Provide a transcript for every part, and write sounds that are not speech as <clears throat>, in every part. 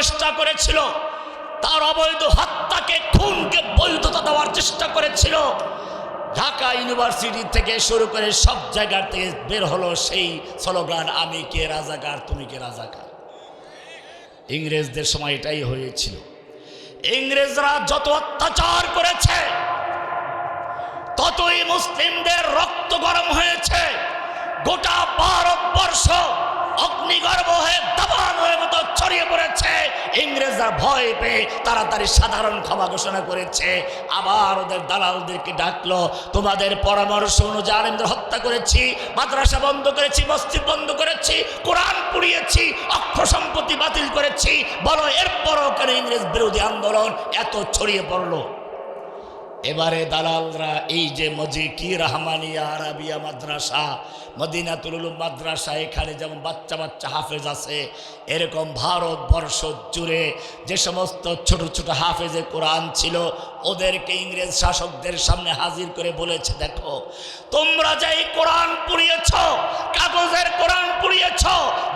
চেষ্টা করেছিল। তার অবৈধ হত্যাকে, খুনকে বৈধতা দেওয়ার চেষ্টা করেছিল। ঢাকা ইউনিভার্সিটি থেকে শুরু করে সব জায়গা থেকে বের হলো সেই স্লোগান, আমি কে রাজাকার, তুমি কে রাজাকার? ইংরেজদের সময় এটাই হয়েছিল। ইংরেজরা যত অত্যাচার করেছে, ততই মুসলিমদের রক্ত গরম হয়েছে। গোটা ভারতবর্ষ অগ্নিগর্ভ হয়ে দাবান হয়ে মতো ছড়িয়ে পড়েছে। ইংরেজরা ভয় পেয়ে তাড়াতাড়ি সাধারণ ক্ষমা ঘোষণা করেছে। আবার ওদের দালালদেরকে ডাকলো, তোমাদের পরামর্শ অনুযায়ী আলেমদের হত্যা করেছি, মাদ্রাসা বন্ধ করেছি, মসজিদ বন্ধ করেছি, কোরআন পুড়িয়েছি, অক্ষ সম্পত্তি বাতিল করেছি। বলো, এরপরও কেন ইংরেজ বিরোধী আন্দোলন এত ছড়িয়ে পড়ল? এবারে দালালরা, এই যে মজি কি রাহমানিয়া আরাবিয়া মাদ্রাসা, মদিনাতুল মাদ্রাসা, এখানে যেমন বাচ্চা বাচ্চা হাফেজ আছে, এরকম ভারতবর্ষ জুড়ে যে সমস্ত ছোট ছোট হাফেজে কোরআন ছিল ওদেরকে ইংরেজ শাসকদের সামনে হাজির করে বলেছে, দেখো, তোমরা যেই কোরআন পুড়িয়েছ, কাগজের কোরআন পুড়িয়েছ,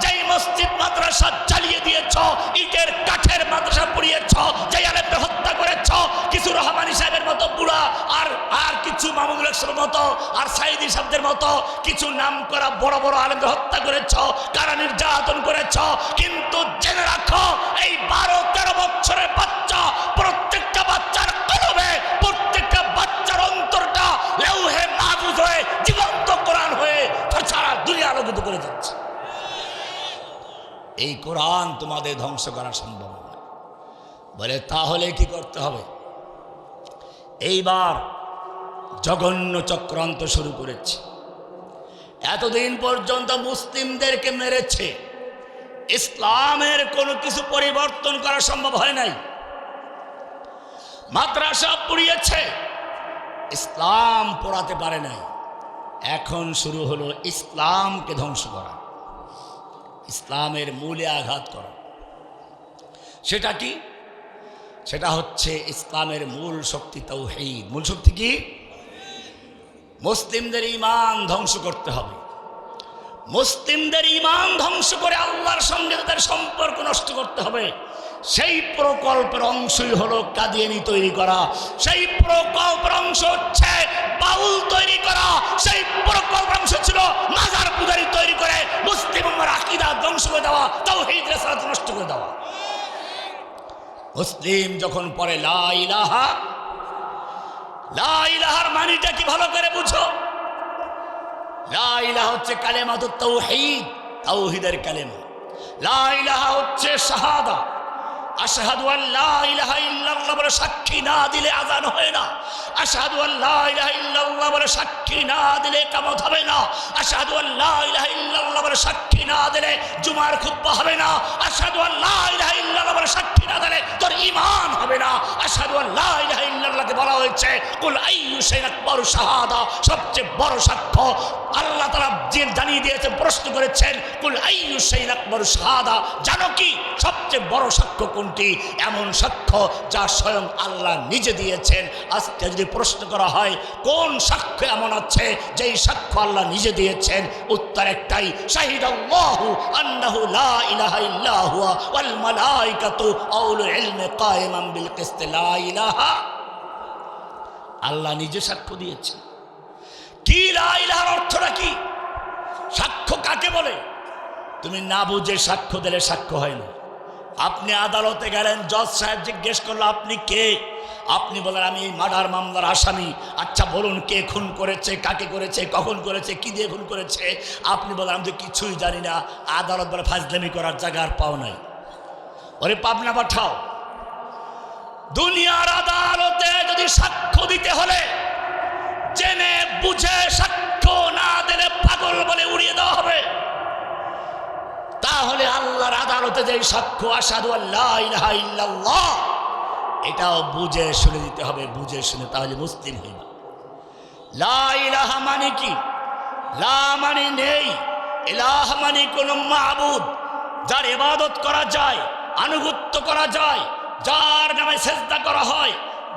যেই মসজিদ, মাদ্রাসা চালিয়ে দিয়েছ, ইটের কাঠের মাদ্রাসা পুড়িয়েছ, যেই আলেমকে হত্যা করেছ, কিছু রহমানি সাহেবের মতো বুড়া আর আর কিছু মামুনুল মতো আর সাইদি সাহেবদের মতো, কিছু নাম করা বড় বড় আলেমদের হত্যা করেছ, কারা নির্যাতন করেছ, কিন্তু জেনে রাখো, এই বারো তেরো বছরের এই কোরআন তোমাদের ধ্বংস করা সম্ভব নয়। বলে, তাহলে কি করতে হবে? এইবার জঘন্য চক্রান্ত শুরু করেছে। এতদিন পর্যন্ত মুসলিমদেরকে মেরেছে। ইসলামের কোনো কিছু পরিবর্তন করা সম্ভব হয় নাই। মাদ্রাসা পুড়িয়েছে। ইসলাম পড়াতে পারে নাই। এখন শুরু হলো ইসলামকে ধ্বংস করা। ইসলামের মূলে আঘাত করা। সেটা কি? সেটা হচ্ছে ইসলামের মূল শক্তি তৌহিদ মূল শক্তি কি? মুসলিমদের ইমান ধ্বংস করতে হবে। মুসলিমদের ইমান ধ্বংস করে আল্লাহর সঙ্গে তাদের সম্পর্ক নষ্ট করতে হবে। সেই প্রকল্পের অংশই হলো কাদিয়ানি তৈরি করা। সেই প্রকল্পের অংশ হচ্ছে বাউল তৈরি করা। সেই প্রকল্পের অংশ ছিল মাজার পূজারি তৈরি করে মুসলিম আকিদা ধ্বংস করে দেওয়া তাও হিদ নষ্ট করে দেওয়া। মুসলিম যখন পড়ে, লা ইলাহা, লা ইলাহার মানিটা কি ভালো করে বুঝো? লা ইলাহা হচ্ছে কালেমা তো তৌহিদ তৌহিদের কালেমা। লা ইলাহা হচ্ছে শাহাদা। আশহাদু আল্লা ইলাহা ইল্লাল্লাহ বলে সাক্ষী না দিলে আজান হয় না। আশহাদু আল্লাহ ইলাহা ইল্লাল্লাহ বলে, সাক্ষী না দিলে কামত হবে না। আশহাদু আল্লা ইলাহা ইল্লাল্লাহ বলে, সাক্ষী না দিলে জুমার খুতবা হবে না। আশহাদু আল্লা ইলাহা ইল্লাল্লাহ বলে, সাক্ষী না দিলে তোর ঈমান হবে না। আশহাদু আল্লা ইলাহা ইল্লাল্লাহকে বলা হয়েছে, কুল আইয়ু শাইইন আকবারু শাহাদা সবচেয়ে বড় সাক্ষ্য। আল্লাহ তাআলা যে জানিয়ে দিয়েছেন প্রশ্ন করেছেন, কুল আইয়ু শাইইন আকবারু শাহাদা জানো কি? সবচেয়ে বড় সাক্ষ্য কোনটি? এমন সাক্ষ্য যা স্বয়ং আল্লাহ নিজে দিয়েছেন। আজকে যদি প্রশ্ন করা হয়, কোন সাক্ষ্য এমন আছে, যেই সাক্ষ্য আল্লাহ নিজে দিয়েছেন। উত্তর একটাই লা আল্লাহ নিজে সাক্ষ্য দিয়েছেন। কি লা অর্থটা কি? সাক্ষ্য কাকে বলে? তুমি না বুঝে সাক্ষ্য দিলে সাক্ষ্য হয় না। আপনি আদালতে গেলেন, জজ সাহেব জিজ্ঞেস করল, আপনি কে? আপনি বলেন, আমি এই মার্ডার মামলার আসামি। আচ্ছা বলুন কে খুন করেছে, কাকে করেছে, কখন করেছে, কি দিয়ে খুন করেছে? আপনি বলেন, আমি তো কিছুই জানি না। আদালত বলে ফাজলামি করার জায়গা আর পাও নাই। ওরে পাবনা পাঠাও। দুনিয়ার আদালতে যদি সাক্ষ্য দিতে হলে, জেনে বুঝে সাক্ষ্য না দিলে পাগল বলে উড়িয়ে দেওয়া হবে। তাহলে আল্লাহর আদালতে যে সাক্ষ্য আসাদু আল্লাহ ইল্লাল্লাহ এটাও বুঝে শুনে দিতে হবে, বুঝে শুনে, তাহলে মুসলিম হইব। লা মানে কি? লা মানে নেই এলাহ মানে কোনো মাহবুদ যার এবাদত করা যায়, আনুগত্য করা যায়, যার নামে চেষ্টা করা হয়,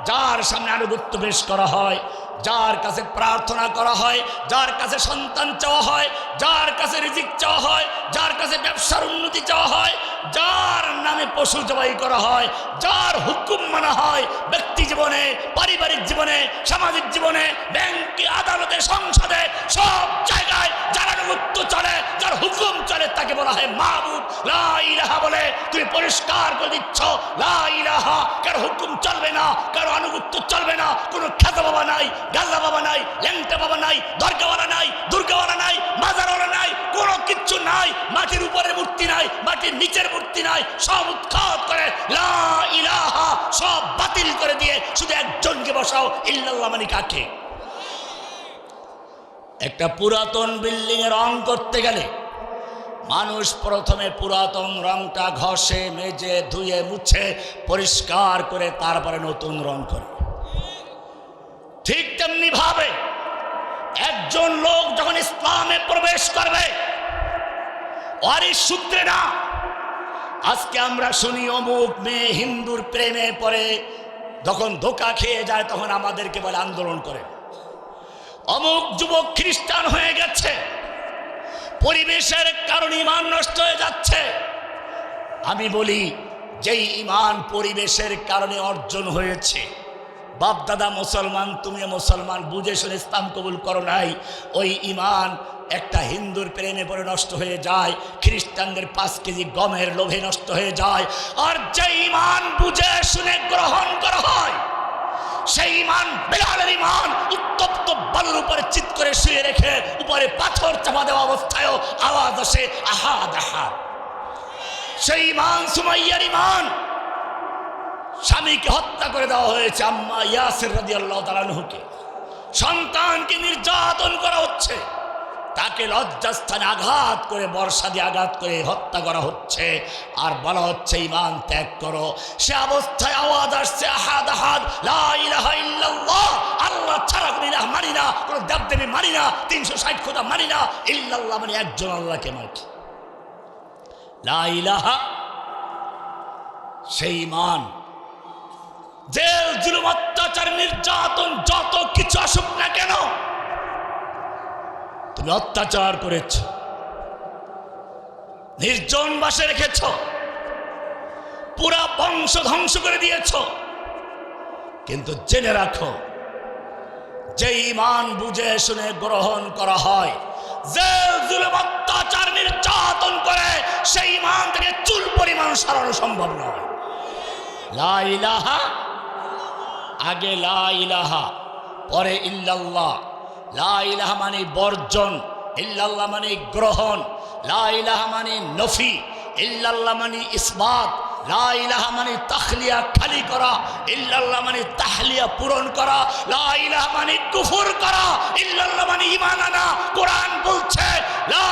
যার সামনে আনুগত্য পেশ করা হয় যার কাছে প্রার্থনা করা হয়, যার কাছে সন্তান চাওয়া হয়, যার কাছে রিজিক চাওয়া হয়, যার কাছে ব্যবসার উন্নতি চাওয়া হয়, যার নামে পশু জবাই করা হয়, যার হুকুম মানা হয় ব্যক্তি জীবনে, পারিবারিক জীবনে, সামাজিক জীবনে, ব্যাংকে, আদালতে, সংসদে, সব জায়গায় যার আনুগত্য চলে, যার হুকুম চলে তাকে বলা হয় মাহবুব লা ইলাহা বলে, তুমি পরিষ্কার করে দিচ্ছ, লা ইলাহা, কারও হুকুম চলবে না, কারও আনুগত্য চলবে না, কোনো খ্যাত বাবা নাই গাল্লা বাবা নাই, ল্যাংটা বাবা নাই, দরগাওয়ালা নাই, দুর্গাওয়ালা নাই, মাজারওয়ালা নাই, কোনো কিচ্ছু নাই, মাটির উপরে মূর্তি নাই, মাটির নিচের মূর্তি নাই, সব উৎখাত করে সব বাতিল করে দিয়ে শুধু একজনকে বসাও, ইল্লাল্লাহ মানে কাকে? একটা পুরাতন বিল্ডিং এ রং করতে গেলে মানুষ প্রথমে পুরাতন রংটা ঘষে, মেজে, ধুয়ে, মুছে, পরিষ্কার করে তারপরে নতুন রং করে। ঠিক তেমনি ভাবে একজন লোক যখন ইসলামে প্রবেশ করবে সূত্রে না, আজকে আমরা শুনি অমুক মেয়ে হিন্দুর প্রেমে পড়ে, যখন ধোকা খেয়ে যায় তখন আমাদেরকে বলে আন্দোলন করে। অমুক যুবক খ্রিস্টান হয়ে গেছে, পরিবেশের কারণে ইমান নষ্ট হয়ে যাচ্ছে। আমি বলি, যেই ইমান পরিবেশের কারণে অর্জন হয়েছে বাপদাদা মুসলমান, তুমি মুসলমান, বুঝে শুনে ইসলাম কবুল করো নাই। ওই ইমান একটা হিন্দুর প্রেমে পড়ে নষ্ট হয়ে যায়, খ্রিস্টানদের পাঁচ কেজি গমের লোভে নষ্ট হয়ে যায়। আর যে ইমান বুঝে শুনে গ্রহণ করা হয়, সেই ইমান বেলালের ইমান উত্তপ্ত বালুর উপরে চিত করে শুয়ে রেখে উপরে পাথর চাপা দেওয়া অবস্থায়ও আওয়াজ আসে, আহাদ আহাদ। সেই ইমান সুমাইয়ার ইমান স্বামীকে হত্যা করে দেওয়া হয়েছে আম্মা ইয়াসির রাদি আল্লাহ তালানহুকে সন্তানকে নির্যাতন করা হচ্ছে। তাকে লজ্জাস্থানে আঘাত করে বর্ষা দিয়ে আঘাত করে হত্যা করা হচ্ছে। আর বলা হচ্ছে ইমান ত্যাগ করো। সে অবস্থায় আওয়াজ আসছে, আহাদ আহাদ আল্লাহ ছাড়া কোনো ইলাহ মানি না, কোনো দেবদেবী মানি না, তিনশো ষাট খোদা মানি না। ইল্লাল্লাহ মানে একজন আল্লাহকে মানি লা ইলাহা, সেই ইমান জেল, জুলুম, অত্যাচার, নির্যাতন, যত কিছু আসুক না কেন, তুমি অত্যাচার করেছ। নির্জন বাসে রেখেছ। পুরা বংশ ধ্বংস করে দিয়েছ। কিন্তু জেনে রাখো যে ইমান বুঝে শুনে গ্রহণ করা হয়, জেল, জুলুম, অত্যাচার, নির্যাতন করে, সেই ইমান থেকে চুল পরিমাণ সারানো সম্ভব নয়। লা ইলাহা আগে লা ইলাহা, পরে ইল্লাল্লাহ। লা ইলাহা মানে বর্জন, ইল্লাল্লাহ মানে গ্রহণ। লা ইলাহা মানে নফি, ইল্লাল্লাহ মানে ইসবাত। মানে মানে মানে কুফর করা, ইল্লাল্লাহ ঈমান আনা। কোরআন বলছে, লা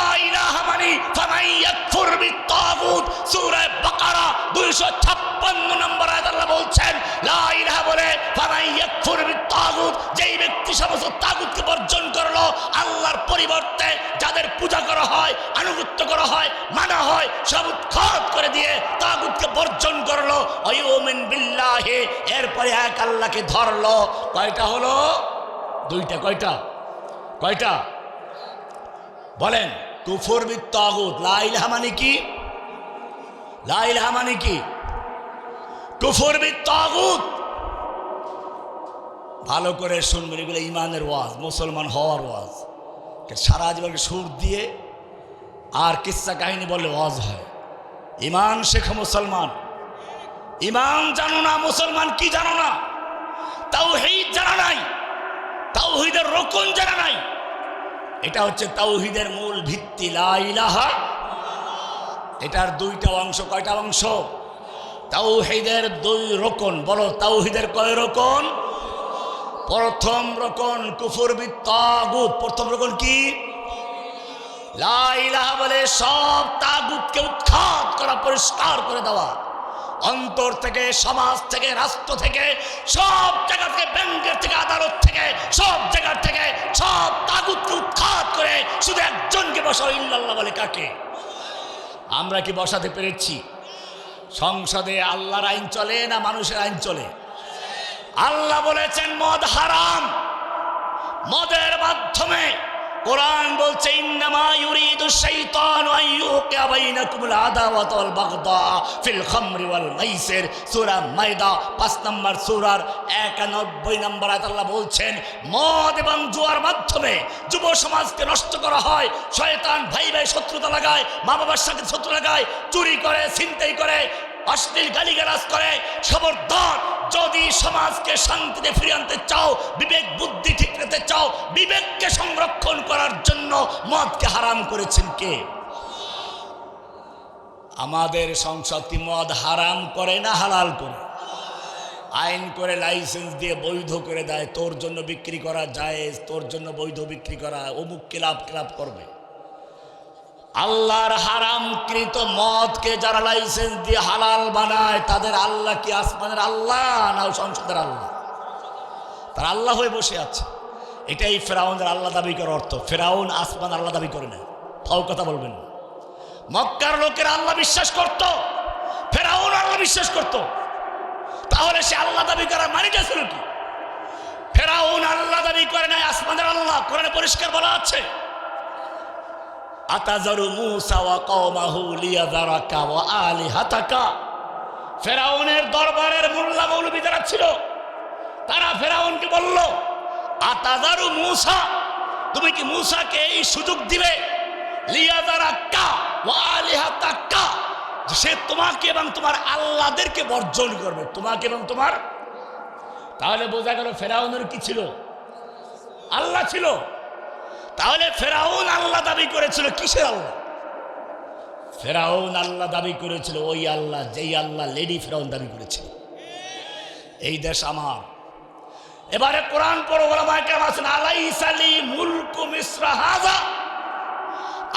ফামাই ইয়াকফুর বিত্তাগুত, সূরা বাকারা 256 নম্বর আয়াত আল্লাহ বলছেন, লা বলে ফামাই ইয়াকফুর বিত্তাগুত, যেই ব্যক্তি বর্জন করল, আল্লাহর পরিবর্তে যাদের পূজা করা হয়, আনুগত্য করা হয়, মানা হয় সব উৎখাত করে দিয়ে তাগুতকে বর্জন করল, অয়ুমিন বিল্লাহে, এরপরে এক আল্লাহকে ধরলো। কয়টা হলো? দুইটা, কয়টা? কয়টা? বলেন, কুফর বিত্তাগুত লাইলাহা মানে কি? লাইলাহা মানে কি? কুফর বিত্তাগুত ভালো করে শুনবেন, এগুলো ইমানের ওয়াজ, মুসলমান হওয়ার ওয়াজ। সারা জীবনকে সুর দিয়ে আর কিচ্ছা কাহিনী বললে ওয়াজ হয়। ইমান শেখ মুসলমান। ইমান জানো না, মুসলমান কি জানো না? তাও হেদ জানা নাই, তাওহিদের রকম জানা নাই। এটা হচ্ছে তাওহিদের মূল ভিত্তি, লা ইলাহা এটার দুইটা অংশ, কয়টা অংশ? তাওহিদের দুই রকম বলো তাওহিদের কয় রকম প্রথম রকম কুফুর বিত্তাগুত প্রথম রকম কি? লা ইলাহা বলে সব তাগুতকে পরিষ্কার করে দেওয়া। অন্তর থেকে, সমাজ থেকে, রাষ্ট্র থেকে, সব জায়গা থেকে, ব্যাংকের থেকে, আদালত থেকে, সব জায়গা থেকে, সব তাগুতকে উৎখাত করে শুধু একজনকে বসাও, ইল্লাল্লাহ বলে কাকে? আমরা কি বসাতে পেরেছি? সংসদে আল্লাহর আইন চলে না মানুষের আইন চলে? আল্লাহ বলেছেন, মদ হারাম। মদের মাধ্যমে কোরআন বলছে, ইন্নামা ইউরিদু শাইতানু আন ইউকিয়া বাইনাকুমুল আদাওয়াতা ওয়াল বাগদা ফিল খামরি ওয়াল মাইসির। সূরা মাইদা 5 নম্বর সূরার 91 নম্বর আয়াত আল্লাহ বলছেন, মদ এবং জুয়ার মাধ্যমে যুব সমাজকে নষ্ট করা হয়। শয়তান ভাই ভাই শত্রুতা লাগায় মা বাবার সাথে শত্রু লাগায়, চুরি করে, ছিনতাই করে। অশ্লীল গালিগালাজ করে, খবরদার। যদি সমাজকে শান্তিতে ফিরিয়ে আনতে চাও, বিবেক, বুদ্ধি ঠিক রাখতে চাও, বিবেককে সংরক্ষণ করার জন্য মদকে হারাম করেছেন কে? আমাদের সংসদ কি মদ হারাম করে না হালাল করে? আইন করে লাইসেন্স দিয়ে বৈধ করে দেয়, তোর জন্য বিক্রি করা যায় তোর জন্য বৈধ বিক্রি করা অমুক ক্লাব ক্লাব করবে। আল্লাহর হারামকৃত মদকে যারা লাইসেন্স দিয়ে হালাল বানায়, তাদের আল্লাহ কি আসমানের আল্লাহ না সংসদের আল্লাহ? তার আল্লাহ হয়ে বসে আছে। এটাই ফেরাউনের আল্লাহ দাবি করার অর্থ। ফেরাউন আসমান আল্লাহ দাবি করে না ফাও কথা বলবেন মক্কার লোকের আল্লাহ বিশ্বাস করত। ফেরাউন আল্লাহ বিশ্বাস করত। তাহলে সে আল্লাহ দাবি করার মানিটা ছিল কি? ফেরাউন আল্লাহ দাবি করে নাই, আসমানের আল্লাহ। কোরআনে পরিষ্কার বলা আছে। আতাজারু মুসা ওয়া কওমাহু লিয়াযারাকা ওয়া আলিহাতাকা। ফেরাউনের দরবারের মোল্লা মৌলবী যারা ছিল, তারা ফেরাউনকে বলল, আতাজারু মুসা, তুমি কি মুসাকে এই সুযোগ দিবে? লিয়াযারাকা ওয়া আলিহাতাকা, যে সে তোমাকে এবং তোমার আল্লাহদেরকে বর্জন করবে, তোমাকে এবং তোমার তাহলে বোঝা গেল ফেরাউনের কি ছিল? আল্লাহ ছিল। তাহলে ফেরাউন আল্লাহ দাবি করেছিল, কিসের আল্লাহ? ফেরাউন আল্লাহ দাবি করেছিল, ওই আল্লাহ, যেই আল্লাহ লেডি ফেরাউন দাবি করেছিল এই দেশ আমার। এবারে কোরআন ওলামায়ে কেরাম আছেন মুলকু মিসরা হাজা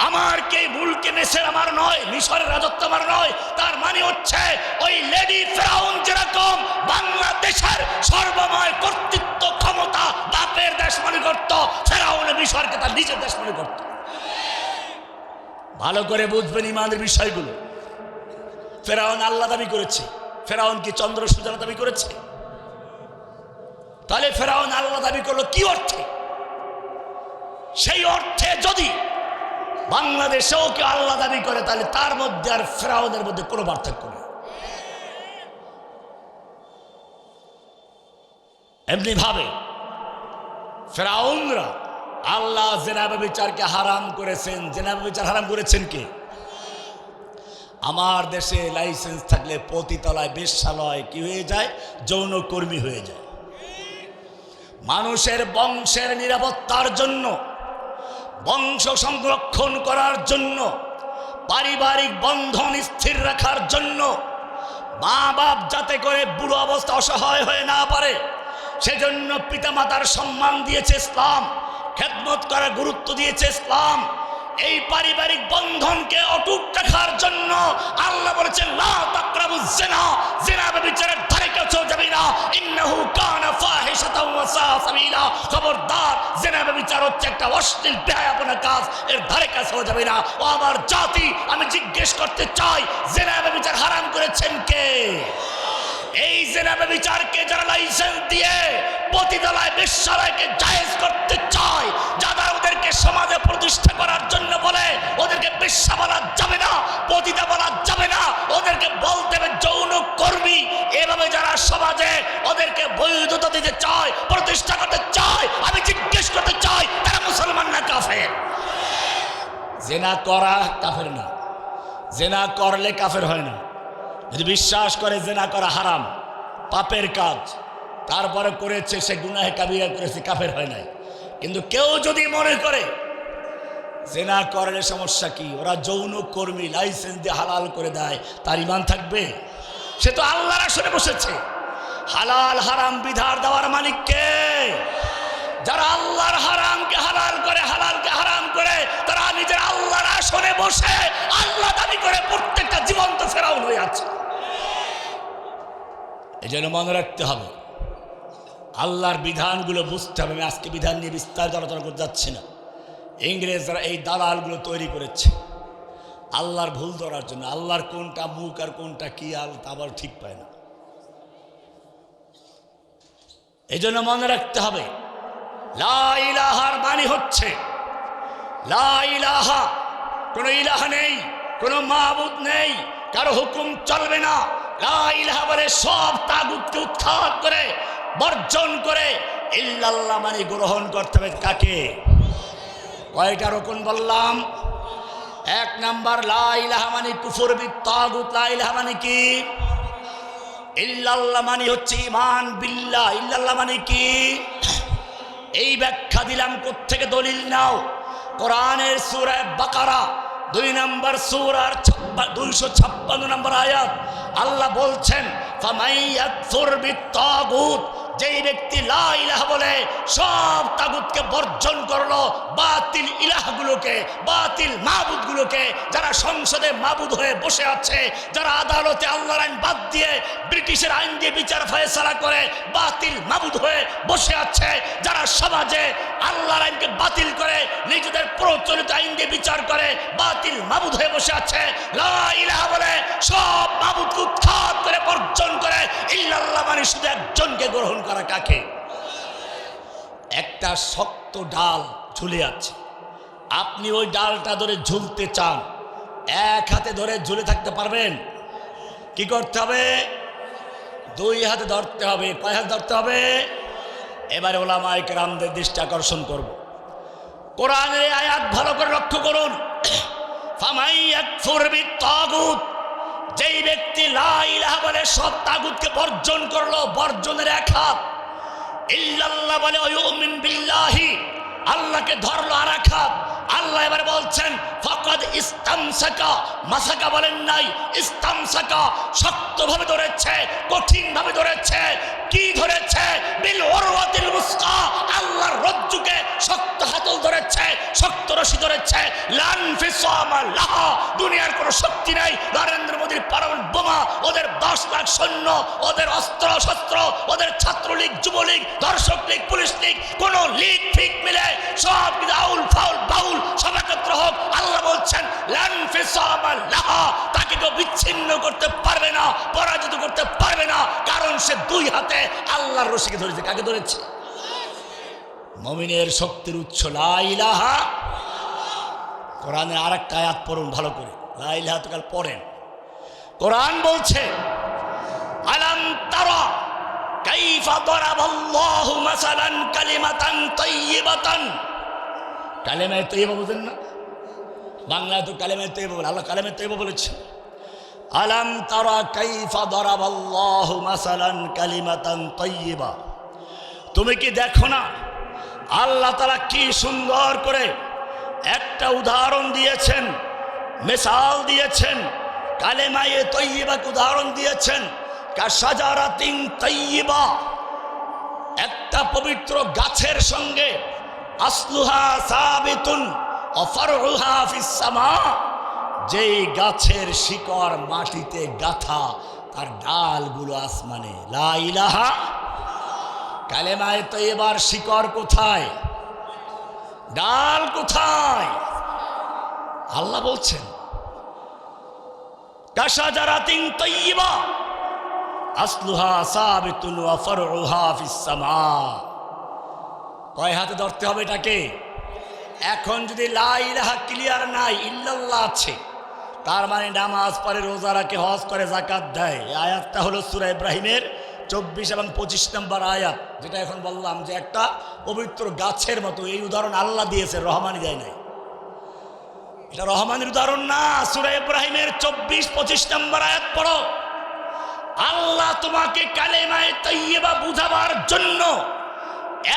আমার কে মুলকে মেসের আমার নয় মিশরের রাজত্ব আমার নয়, তার মানে হচ্ছে ওই লেডি ফেরাউন যেরকম বাংলাদেশের সর্বময় কর্তৃত্ব ক্ষমতা বাপের দেশ মনে করত ফেরাউন মিশরকে তার নিজের দেশ মনে করত। ভালো করে বুঝবেন ইমানের বিষয়গুলো। ফেরাউন আল্লাহ দাবি করেছে। ফেরাউন কি চন্দ্র সূচনা দাবি করেছে? তাহলে ফেরাউন আল্লাহ দাবি করল কি অর্থে? সেই অর্থে যদি বাংলাদেশেও কেউ আল্লাহ দাবি করে, তাহলে তার মধ্যে আর ফেরাউনের মধ্যে কোনো পার্থক্য নেই। এমনি ভাবে ফেরাউনরা, আল্লাহ জেনাবে বিচারকে হারাম করেছেন। জেনাবে বিচার হারাম করেছেন কে? আমার দেশে লাইসেন্স থাকলে পতিতলায় বেশ্যালয় কি হয়ে যায়? যৌনকর্মী হয়ে যায়। মানুষের বংশের নিরাপত্তার জন্য, বংশ সংরক্ষণ করার জন্য, পারিবারিক বন্ধন স্থির রাখার জন্য মা বাপ যাতে করে বুড়ো অবস্থা অসহায় হয়ে না পারে সেজন্য পিতামাতার সম্মান দিয়েছে ইসলাম, খেদমত করার গুরুত্ব দিয়েছে ইসলাম। এই পারিবারিক বন্ধনকে অটুট রাখার জন্য আল্লাহ বলেছেন, লা তাকরাবুজ জিনা জিনা ব্যভিচারের ধারে কাছেও যাবে না। ইন্নাহু কানা ফাহিশাতাও ওয়া সাবিলা। খবরদার, জিনা ব্যভিচার হচ্ছে একটা অশ্লীল, বেহায়াপনা কাজ, এর ধারে কাছেও যাবে না। ও আমার জাতি, আমি জিজ্ঞেস করতে চাই, জিনা ব্যভিচার হারাম করেছেন কে? এই জেনাবে বিচারকে যারা লাইসেন্স দিয়ে পতিতলায় বিশ্বালয়কে জায়েজ করতে চায়, যারা ওদেরকে সমাজে প্রতিষ্ঠা করার জন্য বলে, ওদেরকে পেশা বলা যাবে না, পতিতা বলা যাবে না, ওদেরকে বলতে হবে যৌন কর্মী। এভাবে যারা সমাজে ওদেরকে বৈধতা দিতে চায়, প্রতিষ্ঠা করতে চায়, আমি জিজ্ঞেস করতে চাই, তারা মুসলমান না কাফের? জেনা করা কাফের না। জেনা করলে কাফের হয় না। যদি বিশ্বাস করে জেনা করা হারাম, পাপের কাজ, তারপরে করেছে সে গুনাহে কাবিরা করেছে, কাফের হয় নাই। কিন্তু কেউ যদি মনে করে জেনা করলে সমস্যা কি? ওরা যৌন কর্মী, লাইসেন্স দিয়ে হালাল করে দেয়, তার ইমান থাকবে? সে তো আল্লাহর আসনে বসেছে। হালাল হারাম বিধার দেওয়ার মালিক কে? যারা আল্লাহর হারামকে হালাল করে, হালালকে হারাম করে, তারা নিজের আল্লাহর আসনে বসে আল্লাহ দাবি করে, প্রত্যেকটা জীবন্ত ফেরাউন হয়ে আছে। এই জন্য মনে রাখতে হবে, আল্লাহর বিধানগুলো বুঝতে হবে, আমি আজকে বিধান নিয়ে বিস্তারিত আলোচনা করতে যাচ্ছি না। ইংরেজরা এই দালালগুলো তৈরি করেছে। আল্লাহর ভুল ধরার জন্য, আল্লাহর কোনটা মুখ আর কোনটা কি আল তা আবার ঠিক পায় না। এই জন্য মনে রাখতে হবে লাইলাহার বাণী হচ্ছে, লা ইলাহা, কোনো ইলাহা নেই, কোনো মাহবুদ নেই, কারও হুকুম চলবে না। লা ইলাহা বলে সব তাগুতকে উৎখাত করে, বর্জন করে, ইল্লাল্লাহ মানে গ্রহণ করতে হবে কাকে? কয়টা রকম বললাম? এক নাম্বার লা ইলাহা মানে কুফর তাগুত লা মানে কি? ইল্লাল্লাহ মানে হচ্ছে ইমান বিল্লাহ। ইল্লাল্লাহ মানে কি? এই ব্যাখ্যা দিলাম কোত্থেকে দলিল নাও? কোরআনের সুরায় বাকারা দুই নম্বর সুরার দুইশো ছাপ্পান্ন নম্বর আয়াত। আল্লাহ বলছেন যেই ব্যক্তি লা ইলাহা বলে, সব তাগুতকে বর্জন করল বাতিল ইলাহগুলোকে, বাতিল মাবুদগুলোকে। যারা সংসদে মাবুদ হয়ে বসে আছে, যারা আদালতে আল্লাহর আইন বাদ দিয়ে ব্রিটিশের আইন দিয়ে বিচার ফয়সালা করে বাতিল মাবুদ হয়ে বসে আছে, যারা সমাজে আল্লাহর আইনকে বাতিল করে, নিজেদের প্রচলিত আইন দিয়ে বিচার করে, বাতিল মাবুদ হয়ে বসে আছে। লা ইলাহা বলে, সব মাবুদকে উৎখাত করে বর্জন করে, ইল্লাল্লাহ মানে শুধু একজনকে গ্রহণ করা। কাকে? একটা শক্ত ডাল ঝুলে আছে। আপনি ওই ডালটা ধরে ঝুলতে চান। এক হাতে ধরে ঝুলে থাকতে পারবেন? কি করতে হবে? দুই হাতে ধরতে হবে। কয় হাতে ধরতে হবে? এবারে ওলামাইক রামদের দৃষ্টি আকর্ষণ করব। কোরআনের আয়াত ভালো করে লক্ষ্য করুন। <clears throat> ফামাই একফুর তাগুত যেই ব্যক্তি লাইলাহ বলে সব তাগুতকে বর্জন করল, বর্জনের এক হাত। ইল্লাল্লাহ বলে, ওয়ুমিন বিল্লাহি। আল্লাহকে ধরলো আর এক হাত। আল্লাহ এবার বলছেন, ফকদ ইস্তামসাকা। মাসাকা বলেন নাই, ইস্তামসাকা শক্তভাবে ধরেছে, কঠিনভাবে ধরেছে। কি ধরেছে? বিল ওরওয়াতিল মুসকা আল্লাহর রজ্জুকে শক্ত হাতল ধরেছে, শক্ত রশি ধরেছে। লান ফিসামা লাহা, দুনিয়ার কোনো শক্তি নাই। নরেন্দ্র মোদীর পারমাণবিক বোমা, ওদের দশ লাখ সৈন্য, ওদের অস্ত্র, শস্ত্র, ওদের ছাত্রলীগ, যুবলীগ দর্শক লীগ, পুলিশ লীগ, কোন লীগ ঠিক মিলে সব আউল ফাউল বাউল সব একত্র হোক। আল্লাহ বলছেন, লান ফিসামা লাহা, তাকে কেউ বিচ্ছিন্ন করতে পারবে না, পরাজিত করতে পারবে না, কারণ সে দুই হাতে আল্লাহর রশিকে ধরেছে, কাকে ধরেছে? মমিনের শক্তির উৎস লাইলাহা কোরআনের আর একটা আয়াত পড়ুন ভালো করে। লাইলাহা তো কাল পড়েন। কোরআন বলছে না? বাংলায় তো কালেমায়ে তৈয়বা বলে, আল্লাহ কালেমায়ে তৈয়বা বলেছে। আলাম তারা কাইফা দরাবাল্লাহু মাসালান কালিমাতান তাইয়িবা। তুমি কি দেখো না আল্লাহ তারা কি সুন্দর করে একটা উদাহরণ দিয়েছেন, মেসাল দিয়েছেন, কালেমায়ে তৈবাকে উদাহরণ দিয়েছেন কাসাজারাতিন তৈবা একটা পবিত্র গাছের সঙ্গে আসলুহা সাবিতুন অফরুহা ফিসামা যেই গাছের শিকড় মাটিতে গাথা, তার ডালগুলো আসমানে। লা ইলাহা কালেমায় তো এবার শিকড় কোথায়? ডাল কোথায়? আল্লাহ বলছেন কাশা যারা তিন তৈবা আসলুহা সাবিতুন ওয়া ফারউহা ফিস সামা। কয় হাতে ধরতে হবে এটাকে? এখন যদি লা ইলাহা ক্লিয়ার নাই, ইল্লাল্লাহ আছে। তার মানে নামাজ পরে রোজা রাখে, হজ করে জাকাত দেয়। আয়াতটা হলো সূরা ইব্রাহিমের চব্বিশ এবং পঁচিশ নম্বর আয়াত, যেটা এখন বললাম যে একটা পবিত্র গাছের মতো। এই উদাহরণ আল্লাহ দিয়েছে রহমানি দেয় নাই। এটা রহমানের উদাহরণ না, সুরা ইব্রাহিমের চব্বিশ, পঁচিশ নম্বর আয়াত পড়ো। আল্লাহ তোমাকে কালেমায় তৈবা বুঝাবার জন্য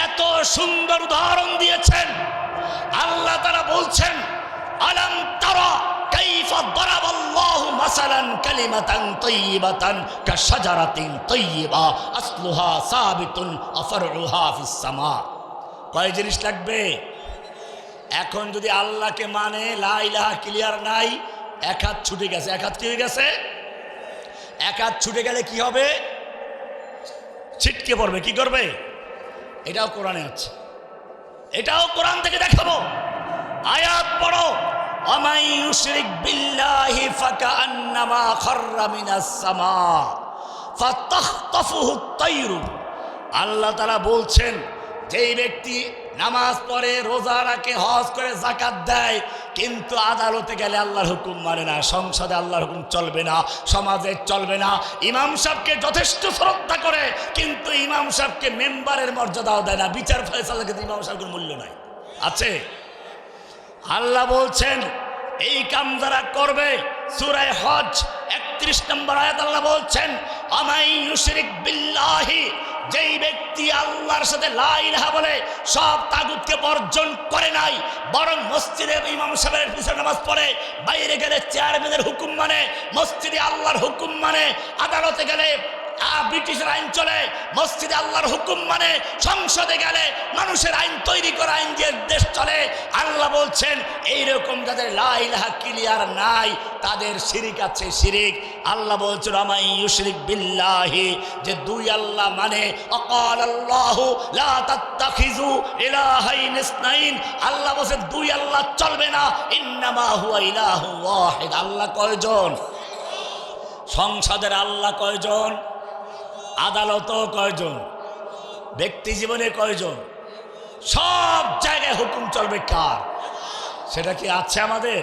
এত সুন্দর উদাহরণ দিয়েছেন। আল্লাহ তারা বলছেন, আলম তারা কাইফা দারাবাল্লাহু মাসালান কালিমাতান তাইয়িবাতান কাশাজারাতিন তাইয়িবা আসলুহা সাবিতুন আফরউহা ফিস সামা কয় জিনিস লাগবে? এখন যদি আল্লাহকে মানে লা ইলাহা ক্লিয়ার নাই, এক হাত ছুটে গেছে। এক হাত কি হয়ে গেছে? এক হাত ছুটে গেলে কি হবে? ছিটকে পড়বে। কি করবে? এটাও কোরআনে আছে। এটাও কোরআন থেকে দেখাবো। আয়াত পড়ো। আমাই ইউশরিক বিল্লাহি ফাকান্নামা খাররা মিনাস সামা ফাতাখতাফুহু আত-তায়রু আল্লাহ তাআলা বলছেন, যেই ব্যক্তি নামাজ পড়ে, রোজা রাখে, হজ করে জাকাত দেয়, কিন্তু আদালতে গেলে আল্লাহর হুকুম মানে না, সংসদে আল্লাহর হুকুম চলবে না, সমাজে চলবে না। ইমাম সাহেবকে যথেষ্ট শ্রদ্ধা করে, কিন্তু ইমাম সাহেবকে মেম্বারের মর্যাদাও দেয় না। বিচার ফয়সালা কিন্তু ইমাম সাহেবের মূল্য নাই। আছে? আল্লাহ বলছেন, এই কাম যারা করবে, সুরায় হজ একত্রিশ নম্বর আয়াত আল্লাহ বলছেন আমাই যেই ব্যক্তি আল্লাহর সাথে লা ইলাহা বলে, সব তাগুতকে বর্জন করে নাই, বরং মসজিদে ইমাম সাহেবের পিছনে নামাজ পড়ে, বাইরে গেলে চেয়ারম্যানের হুকুম মানে মসজিদে আল্লাহর হুকুম মানে আদালতে গেলে ব্রিটিশের আইন চলে, মসজিদে আল্লাহর হুকুম মানে সংসদে গেলে মানুষের আইন তৈরি করা, আইন দিয়ে দেশ চলে। আল্লাহ বলছেন, এইরকম যাদের লাইলাহা ক্লিয়ার নাই, তাদের শিরিক আছে শিরিক। আল্লাহ বলছেন আমাই ইউশরিক বিল্লাহি, যে দুই আল্লাহ মানে অকাল আল্লাহ লা তাত্তাখিজু ইলাহাইন ইসনাইন। আল্লাহ বলছেন, দুই আল্লাহ চলবে না, ইন্নামা হুয়া ইলাহু ওয়াহিদ। আল্লাহ কয়জন? সংসদের আল্লাহ কয়জন? আদালতও কয়জন? ব্যক্তি জীবনে কয়জন? সব জায়গায় হুকুম চলবে কার? সেটা কি আছে আমাদের?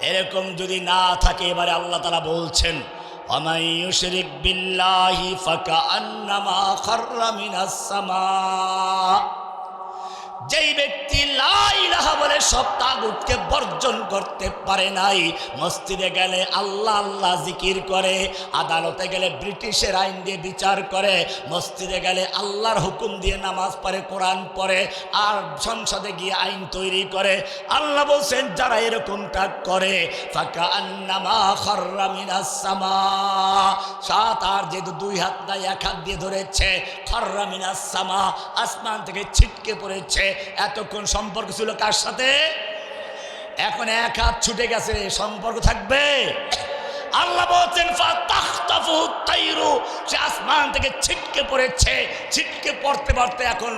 এরকম যদি না থাকে, এবারে আল্লাহ তালা বলছেন যেই ব্যক্তি লা সব তাগুতকে বর্জন করতে পারে নাই। মসজিদে গেলে আল্লাহ আল্লাহ জিকির করে, আদালতে গেলে ব্রিটিশের আইন দিয়ে বিচার করে, মসজিদে গেলে আল্লাহর হুকুম দিয়ে নামাজ পড়ে, কোরআন পড়ে, আর সংসদে গিয়ে আইন তৈরি করে। আল্লাহ বলছেন, যারা এরকমটা করে ফাঁকা আন্নামা খর্রা মিনাস সাত আর যেহেতু দুই হাত নাই, এক হাত দিয়ে ধরেছে, খর্রা মিনাস সামা। আসমান থেকে ছিটকে পড়েছে। এতক্ষণ সম্পর্ক ছিল কার সাথে? এখন এক হাত ছুটে গেছে সম্পর্ক থাকবে? আল্লাহ বলছেন সে আসমান থেকে ছিটকে পড়েছে। ছিটকে পড়তে পড়তে এখন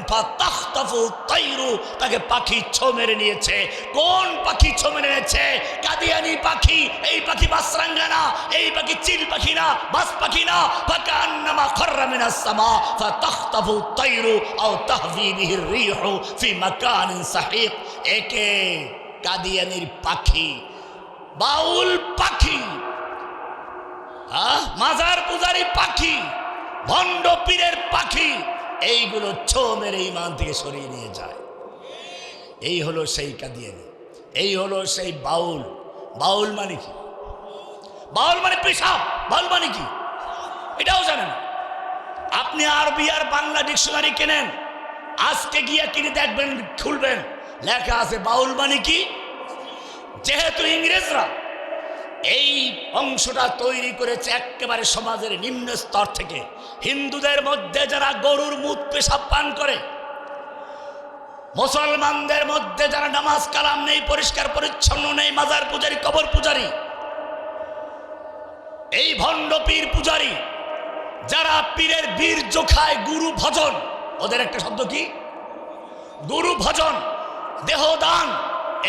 তাইরু, তাকে পাখি ছো মেরে নিয়েছে। কোন পাখি ছো মেরে নিয়েছে? কাদিয়ানি পাখি, এই পাখি বাসরাঙ্গা না, এই পাখি চিল পাখি না, বাস পাখি না। খররা মিনাস সামা, ফাতাখতাফু তাইরু আও তাহভি বিহি রিহু ফি মাকানিন সাহিক। একে কাদিয়ানির পাখি, বাউল পাখি। মাজার পূজারি পাখি, ভণ্ড পীরের পাখি, এইগুলো ছো মেরে ইমান থেকে সরিয়ে নিয়ে যায়। এই হলো সেই কাদিয়ানি, এই হলো সেই বাউল। বাউল মানে কি? বাউল মানে পেশাব, বাউল মানে কি? এটাও জানেন। আপনি আরবি আর বাংলা ডিকশনারি কেনেন, আজকে গিয়ে কিনে দেখবেন, খুলবেন, লেখা আছে বাউল মানে কি? যেহেতু ইংরেজরা এই অংশটা তৈরি করেছে একেবারে সমাজের নিম্ন স্তর থেকে। হিন্দুদের মধ্যে যারা গরুর মুখ পেশাব পান করে, মুসলমানদের মধ্যে যারা নামাজ কালাম নেই, পরিষ্কার পরিচ্ছন্ন নেই, মাজার পূজারি, কবর পূজারি, এই ভণ্ড পীর পূজারি, যারা পীরের বীর্য খায় গুরু ভজন, ওদের একটা শব্দ কি? গুরু ভজন, দেহদান,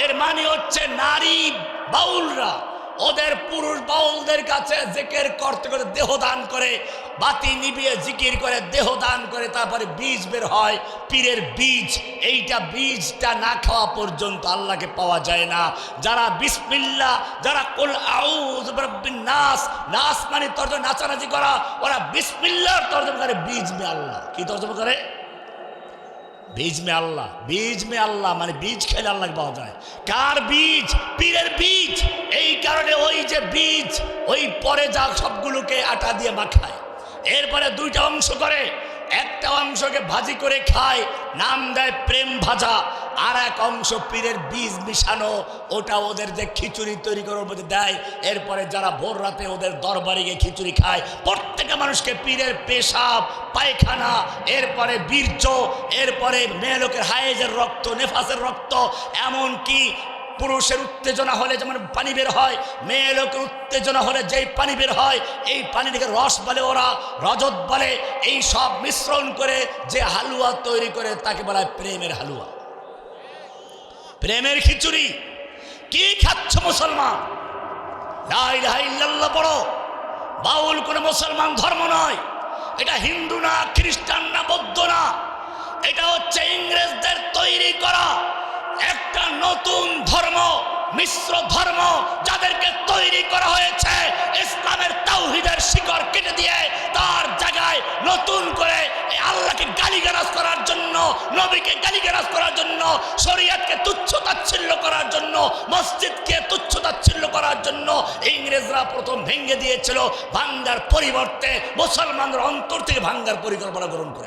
এর মানে হচ্ছে নারী বাউলরা। ওদের পুরুষ বাউলদের কাছে জেকের করতে করে দেহ দান করে, বাতি নিবিয়ে জিকির করে দেহ দান করে, তারপরে বীজ বের হয়, পীরের বীজ। এইটা বীজটা না খাওয়া পর্যন্ত আল্লাহকে পাওয়া যায় না। যারা বিসমিল্লা, যারা কুল আউজ নাস নাস মানে তর্জমা, নাচানাচি করা, ওরা বিসমিল্লার তর্জমা করে, বীজ মে আল্লাহ। কি তর্জমা করে? বীজ মে আল্লাহ, বীজ মে আল্লাহ মানে বীজ খেলে আল্লাহকে পাওয়া যায়। কার বীজ? পীরের বীজ। এই কারণে ওই যে বীজ, ওই পরে যা সবগুলোকে আটা দিয়ে মাখায়। এরপরে দুইটা অংশ করে একটা অংশকে ভাজি করে খায়, নাম দেয় প্রেম ভাজা। আর এক অংশ পীরের বীজ মিশানো, ওটা ওদের যে খিচুড়ি তৈরি করার মধ্যে দেয়। এরপরে যারা ভোর রাতে ওদের দরবারে গিয়ে খিচুড়ি খায়, প্রত্যেকটা মানুষকে পীরের পেশাব, পায়খানা, এরপরে বীর্য, এরপরে মেয়ে লোকের হায়েজের রক্ত, নেফাসের রক্ত এমন কি পুরুষের উত্তেজনা হলে যেমন পানি বের হয়, মেয়ে লোকের উত্তেজনা হলে যেই পানি বের হয়, এই পানিটাকে রস বলে ওরা, রজত বলে। এই সব মিশ্রণ করে যে হালুয়া তৈরি করে তাকে বলা হয় প্রেমের হালুয়া। প্রেমের খিচুড়ি। কি খাচ্ছ মুসলমান? লা ইলাহা ইল্লাল্লাহ পড়ো। বাউল কোনো মুসলমান ধর্ম নয়। এটা হিন্দু না, খ্রিস্টান না, বৌদ্ধ না। এটা হচ্ছে ইংরেজদের তৈরি করা একটা নতুন ধর্ম, মিশ্র ধর্ম যাদেরকে তৈরি করা হয়েছে, ইসলামের তাওহিদের শিকড় কেটে দিয়ে তার জায়গায় নতুন করে আল্লাহকে গালিগালাজ করার জন্য, নবীকে গালিগালাজ করার জন্য, শরীয়তকে তুচ্ছ তাচ্ছিল্য করার জন্য, মসজিদকে তুচ্ছ তাচ্ছিল্য করার জন্য ইংরেজরা প্রথম ভেঙে দিয়েছিল, ভাঙ্গার পরিবর্তে মুসলমানদের অন্তর থেকে ভাঙ্গার পরিকল্পনা গ্রহণ করে